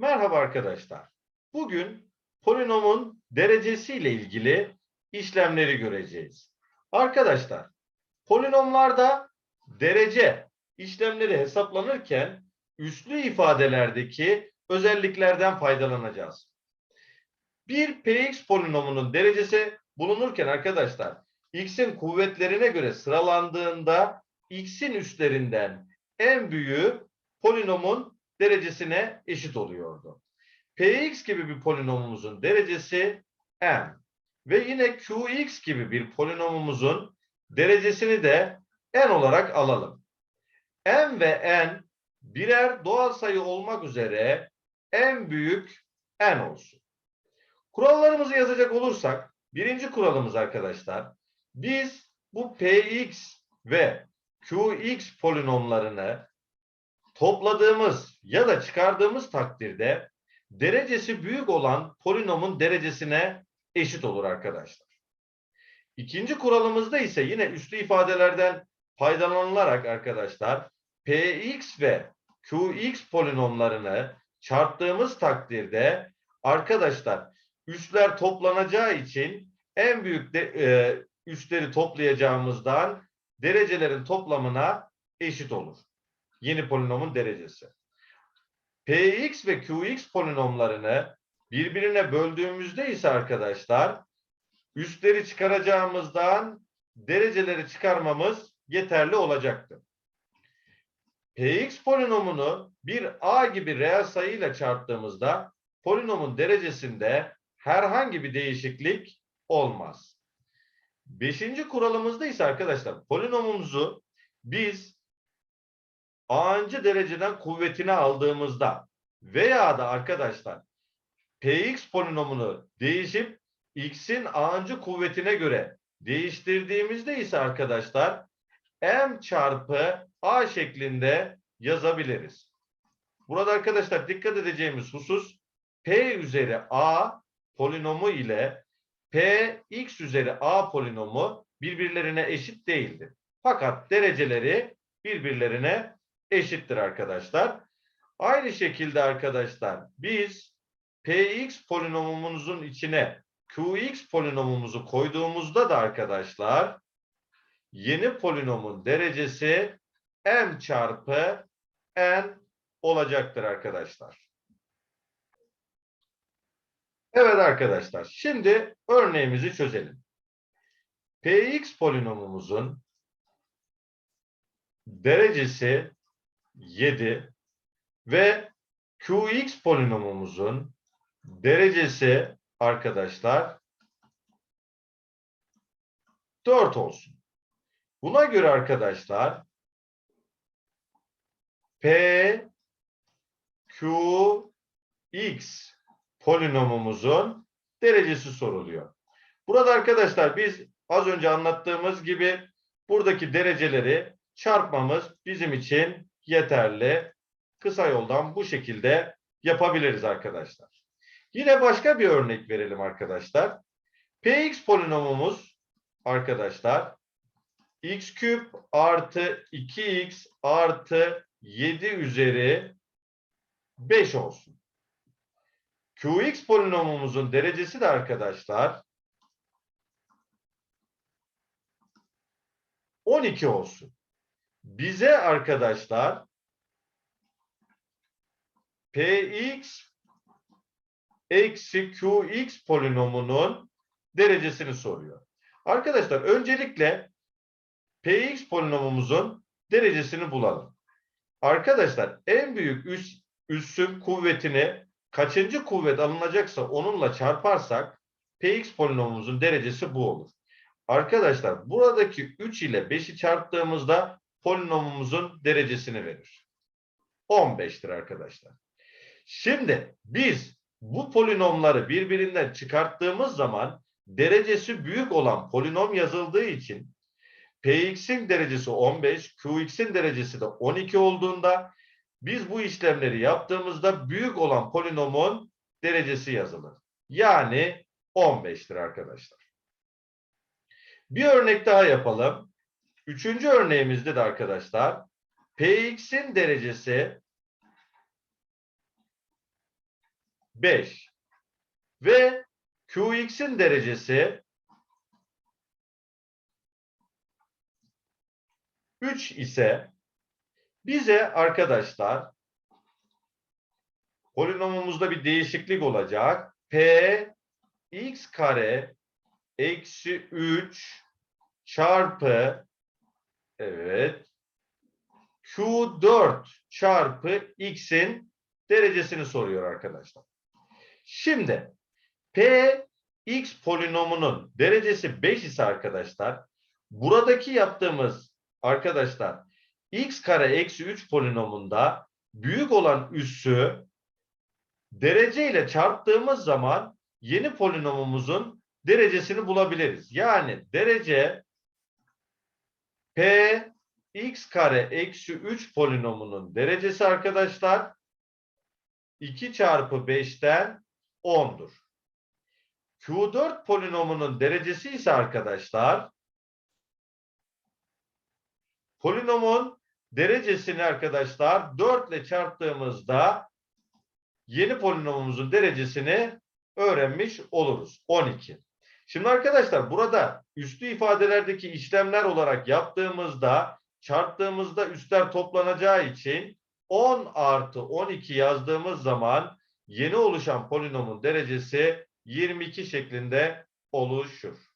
Merhaba arkadaşlar. Bugün polinomun derecesiyle ilgili işlemleri göreceğiz. Arkadaşlar, polinomlarda derece işlemleri hesaplanırken üslü ifadelerdeki özelliklerden faydalanacağız. Bir px polinomunun derecesi bulunurken arkadaşlar, x'in kuvvetlerine göre sıralandığında x'in üstlerinden en büyüğü polinomun derecesine eşit oluyordu. Px gibi bir polinomumuzun derecesi m ve yine qx gibi bir polinomumuzun derecesini de n olarak alalım. m ve n birer doğal sayı olmak üzere en büyük n olsun. Kurallarımızı yazacak olursak birinci kuralımız arkadaşlar biz bu px ve qx polinomlarını topladığımız ya da çıkardığımız takdirde derecesi büyük olan polinomun derecesine eşit olur arkadaşlar. İkinci kuralımızda ise yine üslü ifadelerden faydalanılarak arkadaşlar px ve qx polinomlarını çarptığımız takdirde arkadaşlar üsler toplanacağı için en büyük de, e, üsleri toplayacağımızdan derecelerin toplamına eşit olur yeni polinomun derecesi. Px ve Qx polinomlarını birbirine böldüğümüzde ise arkadaşlar üstleri çıkaracağımızdan dereceleri çıkarmamız yeterli olacaktır. Px polinomunu bir a gibi reel sayıyla çarptığımızda polinomun derecesinde herhangi bir değişiklik olmaz. Beşinci kuralımızda ise arkadaşlar polinomumuzu biz A'ncı dereceden kuvvetini aldığımızda veya da arkadaşlar Px polinomunu değişip X'in A'ncı kuvvetine göre değiştirdiğimizde ise arkadaşlar M çarpı A şeklinde yazabiliriz. Burada arkadaşlar dikkat edeceğimiz husus P üzeri A polinomu ile P X üzeri A polinomu birbirlerine eşit değildir. Fakat dereceleri birbirlerine eşittir arkadaşlar. Aynı şekilde arkadaşlar biz px polinomumuzun içine qx polinomumuzu koyduğumuzda da arkadaşlar yeni polinomun derecesi m çarpı n olacaktır arkadaşlar. Evet arkadaşlar şimdi örneğimizi çözelim. px polinomumuzun derecesi 7 ve Qx polinomumuzun derecesi arkadaşlar 4 olsun. Buna göre arkadaşlar P Q X polinomumuzun derecesi soruluyor. Burada arkadaşlar biz az önce anlattığımız gibi buradaki dereceleri çarpmamız bizim için yeterli. Kısa yoldan bu şekilde yapabiliriz arkadaşlar. Yine başka bir örnek verelim arkadaşlar. Px polinomumuz arkadaşlar x küp artı 2x artı 7 üzeri 5 olsun. Qx polinomumuzun derecesi de arkadaşlar 12 olsun. Bize arkadaşlar Px eksi Qx polinomunun derecesini soruyor. Arkadaşlar öncelikle Px polinomumuzun derecesini bulalım. Arkadaşlar en büyük üs, üssün kuvvetini kaçıncı kuvvet alınacaksa onunla çarparsak Px polinomumuzun derecesi bu olur. Arkadaşlar buradaki 3 ile 5'i çarptığımızda polinomumuzun derecesini verir. 15'tir arkadaşlar. Şimdi biz bu polinomları birbirinden çıkarttığımız zaman derecesi büyük olan polinom yazıldığı için Px'in derecesi 15, Qx'in derecesi de 12 olduğunda biz bu işlemleri yaptığımızda büyük olan polinomun derecesi yazılır. Yani 15'tir arkadaşlar. Bir örnek daha yapalım. Üçüncü örneğimizde de arkadaşlar Px'in derecesi 5. Ve Qx'in derecesi 3 ise bize arkadaşlar polinomumuzda bir değişiklik olacak. P x kare eksi 3 çarpı evet Q4 çarpı x'in derecesini soruyor arkadaşlar. Şimdi P x polinomunun derecesi 5 ise arkadaşlar buradaki yaptığımız arkadaşlar x kare eksi 3 polinomunda büyük olan üssü derece ile çarptığımız zaman yeni polinomumuzun derecesini bulabiliriz. Yani derece p x kare eksi 3 polinomunun derecesi arkadaşlar 2 çarpı 5'ten 10'dur. Q4 polinomunun derecesi ise arkadaşlar polinomun derecesini arkadaşlar 4 ile çarptığımızda yeni polinomumuzun derecesini öğrenmiş oluruz. 12. Şimdi arkadaşlar burada üstü ifadelerdeki işlemler olarak yaptığımızda çarptığımızda üstler toplanacağı için 10 artı 12 yazdığımız zaman yeni oluşan polinomun derecesi 22 şeklinde oluşur.